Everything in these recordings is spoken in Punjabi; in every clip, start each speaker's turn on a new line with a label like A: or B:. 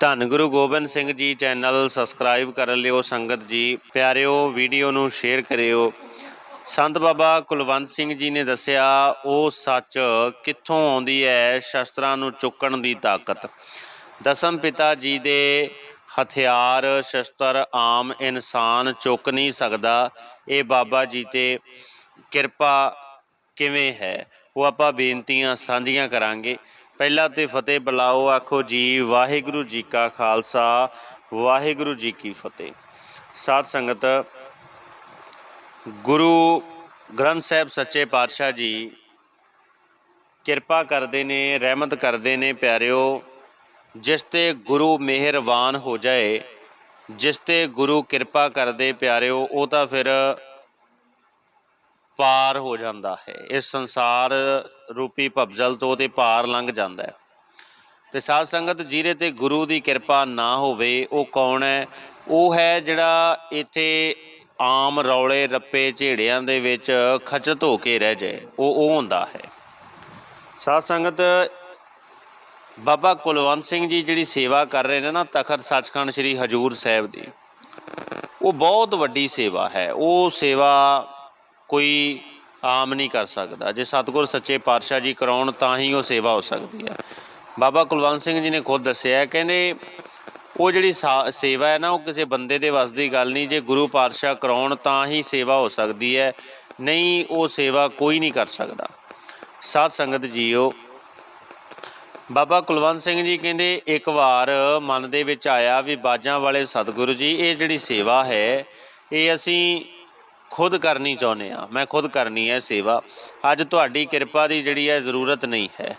A: ਧੰਨ ਗੁਰੂ ਗੋਬਿੰਦ ਸਿੰਘ ਜੀ ਚੈਨਲ ਸਬਸਕ੍ਰਾਈਬ ਕਰ ਲਿਓ ਸੰਗਤ ਜੀ। ਪਿਆਰਿਓ, ਵੀਡੀਓ ਨੂੰ ਸ਼ੇਅਰ ਕਰਿਓ। ਸੰਤ ਬਾਬਾ ਕੁਲਵੰਤ ਸਿੰਘ ਜੀ ਨੇ ਦੱਸਿਆ, ਉਹ ਸੱਚ ਕਿੱਥੋਂ ਆਉਂਦੀ ਹੈ ਸ਼ਸਤਰਾਂ ਨੂੰ ਚੁੱਕਣ ਦੀ ਤਾਕਤ। ਦਸਮ ਪਿਤਾ ਜੀ ਦੇ ਹਥਿਆਰ ਸ਼ਸਤਰ ਆਮ ਇਨਸਾਨ ਚੁੱਕ ਨਹੀਂ ਸਕਦਾ। ਇਹ ਬਾਬਾ ਜੀ ਤੇ ਕਿਰਪਾ ਕਿਵੇਂ ਹੈ? ਉਹ ਆਪਾਂ ਬੇਨਤੀਆਂ ਸਾਂਝੀਆਂ ਕਰਾਂਗੇ। ਪਹਿਲਾਂ ਤੇ ਫਤਿਹ ਬੁਲਾਓ, ਆਖੋ ਜੀ, ਵਾਹਿਗੁਰੂ ਜੀ ਕਾ ਖਾਲਸਾ, ਵਾਹਿਗੁਰੂ ਜੀ ਕੀ ਫਤਿਹ। ਸਾਧ ਸੰਗਤ, ਗੁਰੂ ਗ੍ਰੰਥ ਸਾਹਿਬ ਸੱਚੇ ਪਾਤਸ਼ਾਹ ਜੀ, ਕਿਰਪਾ ਕਰਦੇ ਨੇ, ਰਹਿਮਤ ਕਰਦੇ ਨੇ, ਪਿਆਰਿਓ, ਜਿਸ ਤੇ ਗੁਰੂ ਮਿਹਰਬਾਨ ਹੋ ਜਾਏ, ਜਿਸ ਤੇ ਗੁਰੂ ਕਿਰਪਾ ਕਰਦੇ, ਪਿਆਰਿਓ, ਉਹ ਤਾਂ ਫਿਰ ਪਾਰ ਹੋ ਜਾਂਦਾ ਹੈ। ਇਸ ਸੰਸਾਰ ਰੂਪੀ ਭਵਜਲ ਤੋਂ ਤੇ ਪਾਰ ਲੰਘ ਜਾਂਦਾ ਹੈ। ਤੇ ਸਾਧ ਸੰਗਤ ਜਿਹਦੇ ਤੇ ਗੁਰੂ ਦੀ ਕਿਰਪਾ ਨਾ ਹੋਵੇ, ਉਹ ਕੌਣ ਹੈ? ਉਹ ਹੈ ਜਿਹੜਾ ਇੱਥੇ ਆਮ ਰੌਲੇ ਰੱਪੇ ਝੇੜਿਆਂ ਦੇ ਵਿੱਚ ਖਚਤ ਹੋ ਕੇ ਰਹਿ ਜਾਏ। ਉਹ ਉਹ ਹੁੰਦਾ ਹੈ। ਸਾਧ ਸੰਗਤ, ਬਾਬਾ ਕੁਲਵੰਤ ਸਿੰਘ ਜੀ ਜਿਹੜੀ ਸੇਵਾ ਕਰ ਰਹੇ ਨੇ ਨਾ, ਤਖਤ ਸੱਚਖੰਡ ਸ੍ਰੀ ਹਜੂਰ ਸਾਹਿਬ ਦੀ, ਉਹ ਬਹੁਤ ਵੱਡੀ ਸੇਵਾ ਹੈ। ਉਹ ਸੇਵਾ ਕੋਈ ਆਮ ਨਹੀਂ ਕਰ ਸਕਦਾ। ਜੇ ਸਤਿਗੁਰ ਸੱਚੇ ਪਾਤਸ਼ਾਹ ਜੀ ਕਰਾਉਣ, ਤਾਂ ਹੀ ਉਹ ਸੇਵਾ ਹੋ ਸਕਦੀ ਹੈ। ਬਾਬਾ ਕੁਲਵੰਤ ਸਿੰਘ ਜੀ ਨੇ ਖੁਦ ਦੱਸਿਆ, ਕਹਿੰਦੇ ਉਹ ਜਿਹੜੀ ਸਾ- ਸੇਵਾ ਹੈ ਨਾ, ਉਹ ਕਿਸੇ ਬੰਦੇ ਦੇ ਵੱਸ ਦੀ ਗੱਲ ਨਹੀਂ। ਜੇ ਗੁਰੂ ਪਾਤਸ਼ਾਹ ਕਰਾਉਣ, ਤਾਂ ਹੀ ਸੇਵਾ ਹੋ ਸਕਦੀ ਹੈ। ਨਹੀਂ, ਉਹ ਸੇਵਾ ਕੋਈ ਨਹੀਂ ਕਰ ਸਕਦਾ। ਸਾਧ ਸੰਗਤ ਜੀਓ, ਬਾਬਾ ਕੁਲਵੰਤ ਸਿੰਘ ਜੀ ਕਹਿੰਦੇ, ਇੱਕ ਵਾਰ ਮਨ ਦੇ ਵਿੱਚ ਆਇਆ ਵੀ ਬਾਜਾਂ ਵਾਲੇ ਸਤਿਗੁਰੂ ਜੀ, ਇਹ ਜਿਹੜੀ ਸੇਵਾ ਹੈ, ਇਹ ਅਸੀਂ ਖੁਦ ਕਰਨੀ ਚਾਹੁੰਦੇ ਆ ਮੈਂ ਖੁਦ ਕਰਨੀ ਹੈ ਸੇਵਾ। ਅੱਜ ਤੁਹਾਡੀ ਕਿਰਪਾ ਦੀ ਜਿਹੜੀ ਹੈ ਜ਼ਰੂਰਤ ਨਹੀਂ ਹੈ।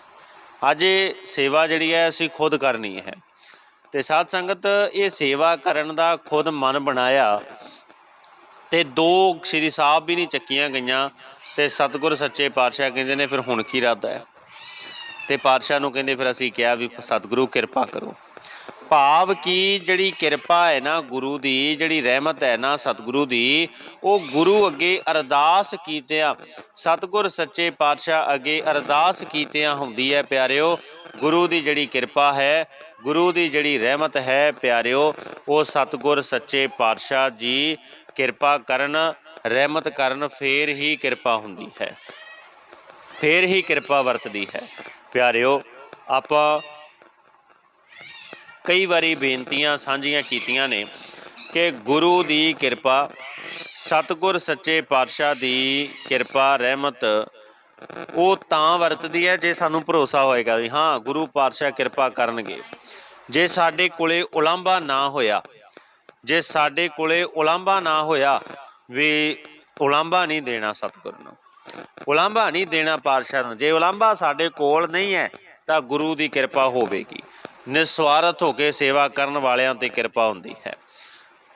A: ਅੱਜ ਇਹ ਸੇਵਾ ਜਿਹੜੀ ਹੈ ਅਸੀਂ ਖੁਦ ਕਰਨੀ ਹੈ। ਤੇ ਸਾਧ ਸੰਗਤ, ਇਹ ਸੇਵਾ ਕਰਨ ਦਾ ਖੁਦ ਮਨ ਬਣਾਇਆ। ਤੇ ਦੋ ਸ਼੍ਰੀ ਸਾਹਿਬ ਵੀ ਨਹੀਂ ਚੱਕੀਆਂ ਗਈਆਂ। ਤੇ ਸਤਿਗੁਰ ਸੱਚੇ ਪਾਤਸ਼ਾਹ ਕਹਿੰਦੇ ਨੇ, ਫਿਰ ਹੁਣ ਕੀ ਇਰਾਦਾ ਹੈ? ਤੇ ਪਾਤਸ਼ਾਹ ਨੂੰ ਕਹਿੰਦੇ, ਫਿਰ ਅਸੀਂ ਕਿਹਾ ਵੀ ਸਤਿਗੁਰੂ, ਕਿਰਪਾ ਕਰੋ। ਭਾਵ ਕੀ ਜਿਹੜੀ ਕਿਰਪਾ ਹੈ ਨਾ ਗੁਰੂ ਦੀ, ਜਿਹੜੀ ਰਹਿਮਤ ਹੈ ਨਾ ਸਤਿਗੁਰੂ ਦੀ, ਉਹ ਗੁਰੂ ਅੱਗੇ ਅਰਦਾਸ ਕੀਤਿਆਂ, ਸਤਿਗੁਰ ਸੱਚੇ ਪਾਤਸ਼ਾਹ ਅੱਗੇ ਅਰਦਾਸ ਕੀਤਿਆਂ ਹੁੰਦੀ ਹੈ ਪਿਆਰਿਓ। ਗੁਰੂ ਦੀ ਜਿਹੜੀ ਕਿਰਪਾ ਹੈ, ਗੁਰੂ ਦੀ ਜਿਹੜੀ ਰਹਿਮਤ ਹੈ ਪਿਆਰਿਓ, ਉਹ ਸਤਿਗੁਰ ਸੱਚੇ ਪਾਤਸ਼ਾਹ ਜੀ ਕਿਰਪਾ ਕਰਨ, ਰਹਿਮਤ ਕਰਨ, ਫੇਰ ਹੀ ਕਿਰਪਾ ਹੁੰਦੀ ਹੈ। ਫੇਰ ਹੀ ਕਿਰਪਾ ਵਰਤਦੀ ਹੈ। ਪਿਆਰਿਓ, ਆਪਾਂ ਕਈ ਵਾਰੀ ਬੇਨਤੀਆਂ ਸਾਂਝੀਆਂ ਕੀਤੀਆਂ ਨੇ ਕਿ ਗੁਰੂ ਦੀ ਕਿਰਪਾ, ਸਤਿਗੁਰ ਸੱਚੇ ਪਾਤਸ਼ਾਹ ਦੀ ਕਿਰਪਾ, ਰਹਿਮਤ, ਉਹ ਤਾਂ ਵਰਤਦੀ ਹੈ ਜੇ ਸਾਨੂੰ ਭਰੋਸਾ ਹੋਏਗਾ ਵੀ ਹਾਂ, ਗੁਰੂ ਪਾਤਸ਼ਾਹ ਕਿਰਪਾ ਕਰਨਗੇ। ਜੇ ਸਾਡੇ ਕੋਲੇ ਉਲਾਂਭਾ ਨਾ ਹੋਇਆ, ਜੇ ਸਾਡੇ ਕੋਲੇ ਉਲਾਂਭਾ ਨਾ ਹੋਇਆ ਵੀ ਉਲਾਂਭਾ ਨਹੀਂ ਦੇਣਾ ਸਤਿਗੁਰ ਨੂੰ, ਉਲਾਂਭਾ ਨਹੀਂ ਦੇਣਾ ਪਾਤਸ਼ਾਹ ਨੂੰ, ਜੇ ਉਲਾਂਭਾ ਸਾਡੇ ਕੋਲ ਨਹੀਂ ਹੈ ਤਾਂ ਗੁਰੂ ਦੀ ਕਿਰਪਾ ਹੋਵੇਗੀ। ਨਿਸਵਾਰਥ ਹੋ ਕੇ ਸੇਵਾ ਕਰਨ ਵਾਲਿਆਂ ਤੇ ਕਿਰਪਾ ਹੁੰਦੀ ਹੈ।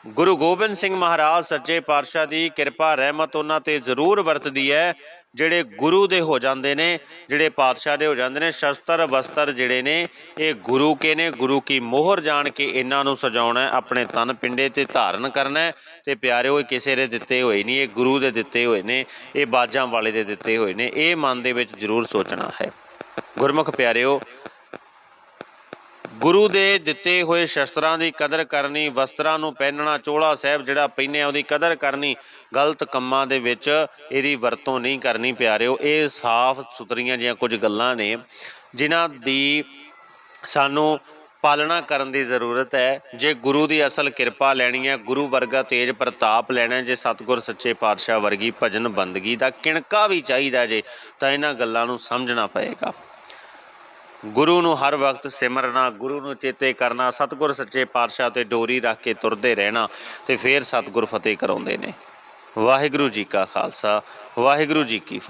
A: ਗੁਰੂ ਗੋਬਿੰਦ ਸਿੰਘ ਮਹਾਰਾਜ ਸੱਚੇ ਪਾਤਸ਼ਾਹ ਦੀ ਕਿਰਪਾ, ਰਹਿਮਤ ਉਹਨਾਂ ਤੇ ਜ਼ਰੂਰ ਵਰਤਦੀ ਹੈ, ਜਿਹੜੇ ਗੁਰੂ ਦੇ ਹੋ ਜਾਂਦੇ ਨੇ, ਜਿਹੜੇ ਪਾਤਸ਼ਾਹ ਦੇ ਹੋ ਜਾਂਦੇ ਨੇ, ਸ਼ਸਤਰ ਵਸਤਰ ਜਿਹੜੇ ਨੇ, ਇਹ ਗੁਰੂ ਕੇ ਨੇ, ਗੁਰੂ ਕੀ ਮੋਹਰ ਜਾਣ ਕੇ ਇਹਨਾਂ ਨੂੰ ਸਜਾਉਣਾ ਆਪਣੇ ਤਨ ਪਿੰਡੇ ਤੇ ਧਾਰਨ ਕਰਨਾ ਤੇ ਪਿਆਰਿਓ, ਇਹ ਕਿਸੇ ਦੇ ਦਿੱਤੇ ਹੋਏ ਨਹੀਂ, ਇਹ ਗੁਰੂ ਦੇ ਦਿੱਤੇ ਹੋਏ ਨੇ, ਇਹ ਬਾਜਾਂ ਵਾਲੇ ਦੇ ਦਿੱਤੇ ਹੋਏ ਨੇ, ਇਹ ਮਨ ਦੇ ਵਿੱਚ ਜ਼ਰੂਰ ਸੋਚਣਾ ਹੈ। ਗੁਰਮੁਖ ਪਿਆਰਿਓ ਗੁਰੂ ਦੇ ਦਿੱਤੇ ਹੋਏ ਸ਼ਸਤਰਾਂ ਦੀ ਕਦਰ ਕਰਨੀ, ਵਸਤਰਾਂ ਨੂੰ ਪਹਿਨਣਾ, ਚੋਲਾ ਸਾਹਿਬ ਜਿਹੜਾ ਪਹਿਨਿਆ ਉਹਦੀ ਕਦਰ ਕਰਨੀ, ਗਲਤ ਕੰਮਾਂ ਦੇ ਵਿੱਚ ਇਹਦੀ ਵਰਤੋਂ ਨਹੀਂ ਕਰਨੀ ਪਿਆਰਿਓ। ਇਹ ਸਾਫ਼ ਸੁਥਰੀਆਂ ਜਿਹੀਆਂ ਕੁਝ ਗੱਲਾਂ ਨੇ, ਜਿਨ੍ਹਾਂ ਦੀ ਸਾਨੂੰ ਪਾਲਣਾ ਕਰਨ ਦੀ ਜ਼ਰੂਰਤ ਹੈ। ਜੇ ਗੁਰੂ ਦੀ ਅਸਲ ਕਿਰਪਾ ਲੈਣੀ ਹੈ, ਗੁਰੂ ਵਰਗਾ ਤੇਜ ਪ੍ਰਤਾਪ ਲੈਣਾ ਜੇ ਸਤਿਗੁਰ ਸੱਚੇ ਪਾਤਸ਼ਾਹ ਵਰਗੀ ਭਜਨ ਬੰਦਗੀ ਦਾ ਕਿਣਕਾ ਵੀ ਚਾਹੀਦਾ ਜੇ, ਤਾਂ ਇਹਨਾਂ ਗੱਲਾਂ ਨੂੰ ਸਮਝਣਾ ਪਏਗਾ। ਗੁਰੂ ਨੂੰ ਹਰ ਵਕਤ ਸਿਮਰਨਾ, ਗੁਰੂ ਨੂੰ ਚੇਤੇ ਕਰਨਾ, ਸਤਿਗੁਰ ਸੱਚੇ ਪਾਤਸ਼ਾਹ ਤੇ ਡੋਰੀ ਰੱਖ ਕੇ ਤੁਰਦੇ ਰਹਿਣਾ ਤੇ ਫੇਰ ਸਤਿਗੁਰ ਫਤਿਹ ਕਰਾਉਂਦੇ ਨੇ। ਵਾਹਿਗੁਰੂ ਜੀ ਕਾ ਖਾਲਸਾ, ਵਾਹਿਗੁਰੂ ਜੀ ਕੀ ਫਤਿਹ